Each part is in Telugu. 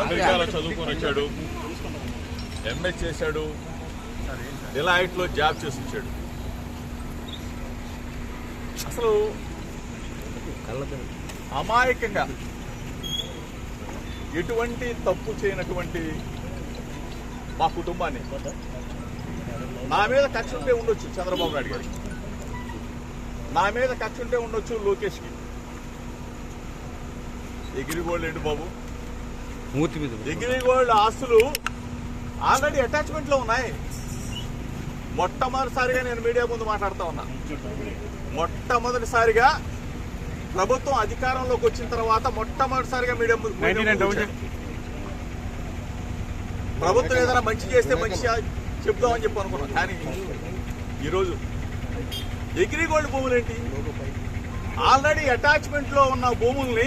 అమెరికాలో చదువుకొని వచ్చాడు. ఎంఏ చేశాడు. డిలాయిట్లో జాబ్ చేసి వచ్చాడు. అసలు అమాయకంగా ఎటువంటి తప్పు చేయనటువంటి మా కుటుంబాన్ని నా మీద కక్ష ఉంటే ఉండొచ్చు చంద్రబాబు నాయుడు గారికి నా మీద కక్ష ఉంటే ఉండొచ్చు లోకేష్కి. ఎగిరిగోళ్ళు ఏంటి బాబు? మూర్తి మీద ఎగిరిగోళ్ళ ఆస్తులు ఆల్రెడీ అటాచ్మెంట్లో ఉన్నాయి. మొట్టమొదటిసారిగా నేను మీడియా ముందు మాట్లాడుతా ఉన్నా. మొట్టమొదటిసారిగా ప్రభుత్వం అధికారంలోకి వచ్చిన తర్వాత మొట్టమొదటిసారిగా మీడియా ముందు. ప్రభుత్వం ఏదైనా మంచి చేస్తే మంచి చెప్దామని చెప్పి అనుకున్నాం కానీ ఈరోజు ఎగిరిగోల్డ్ భూములు ఏంటి? ఆల్రెడీ అటాచ్మెంట్లో ఉన్న భూముల్ని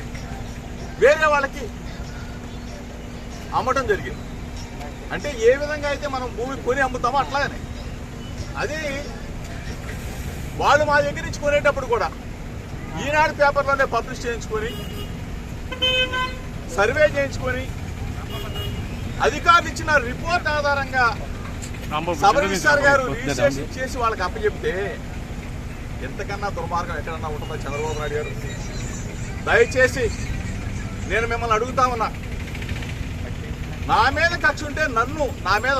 వేరే వాళ్ళకి అమ్మటం జరిగింది. అంటే ఏ విధంగా అయితే మనం భూమి కొని అమ్ముతామో అట్లాగనే. అది వాళ్ళు మా దగ్గర నుంచి కొనేటప్పుడు కూడా ఈనాడు పేపర్లోనే పబ్లిష్ చేయించుకొని సర్వే చేయించుకొని అధికారులు ఇచ్చిన రిపోర్ట్ ఆధారంగా సబ్ రిజిస్టార్ గారు రిజిస్ట్రేషన్ చేసి వాళ్ళకి అప్పచెప్తే ఎంతకన్నా దుర్మార్గం ఎక్కడన్నా ఉంటుందా చంద్రబాబు నాయుడు గారు. దయచేసి నేను మిమ్మల్ని అడుగుతా ఉన్నా. నా మీద కక్ష ఉంటే నన్ను నా మీద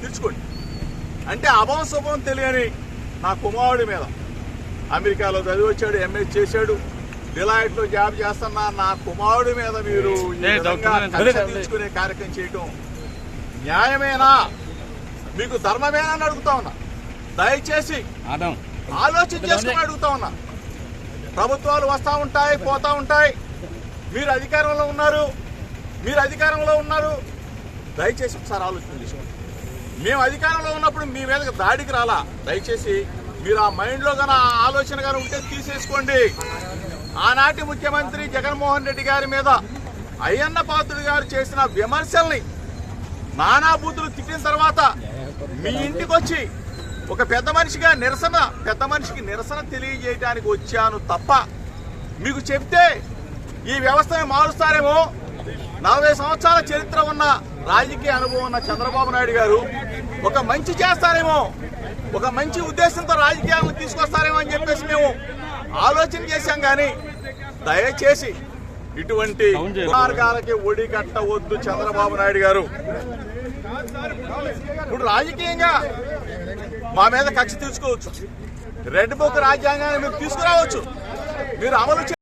తీర్చుకోండి. అంటే అభం శుభం తెలియని నా కుమారుడి మీద. అమెరికాలో చదివి వచ్చాడు ఎంఏ చేశాడు. డిలైట్లో జాబ్ చేస్తున్న నా కుమారుడి మీద మీరు. తీర్చుకునే కార్యక్రమం చేయటం న్యాయమేనా? మీకు ధర్మమేనా అని అడుగుతా ఉన్నా. దయచేసి ఆలోచన చేసుకుని అడుగుతా ఉన్నా. ప్రభుత్వాలు వస్తా ఉంటాయి పోతా ఉంటాయి. మీరు అధికారంలో ఉన్నారు. మీరు అధికారంలో ఉన్నారు. దయచేసి ఒకసారి ఆలోచన చేసుకోండి. మేము అధికారంలో ఉన్నప్పుడు మీ మీద దాడికి రాలా? దయచేసి మీరు ఆ మైండ్లో కానీ ఆలోచన గారు ఉంటే తీసేసుకోండి. ఆనాటి ముఖ్యమంత్రి జగన్మోహన్ రెడ్డి గారి మీద అయ్యన్న పాత్రుడు గారు చేసిన విమర్శల్ని నానాబూతులు తిట్టిన తర్వాత మీ ఇంటికి వచ్చి ఒక పెద్ద మనిషిగా నిరసన పెద్ద మనిషికి నిరసన తెలియజేయడానికి వచ్చాను తప్ప మీకు చెప్తే ఈ వ్యవస్థని మారుస్తారేమో. నలభై సంవత్సరాల చరిత్ర ఉన్న రాజకీయ అనుభవం ఉన్న చంద్రబాబు నాయుడు గారు ఒక మంచి చేస్తారేమో. ఒక మంచి ఉద్దేశంతో రాజకీయాలను తీసుకొస్తారేమో అని చెప్పేసి మేము ఆలోచన చేశాం కానీ దయచేసి ఇటువంటి మార్గాలకి ఒడి కట్టవద్దు చంద్రబాబు నాయుడు గారు. ఇప్పుడు రాజకీయంగా మా మీద కక్ష తీసుకోవచ్చు. రెడ్ బుక్ రాజ్యాంగాన్ని మీరు తీసుకురావచ్చు. మీరు అమలు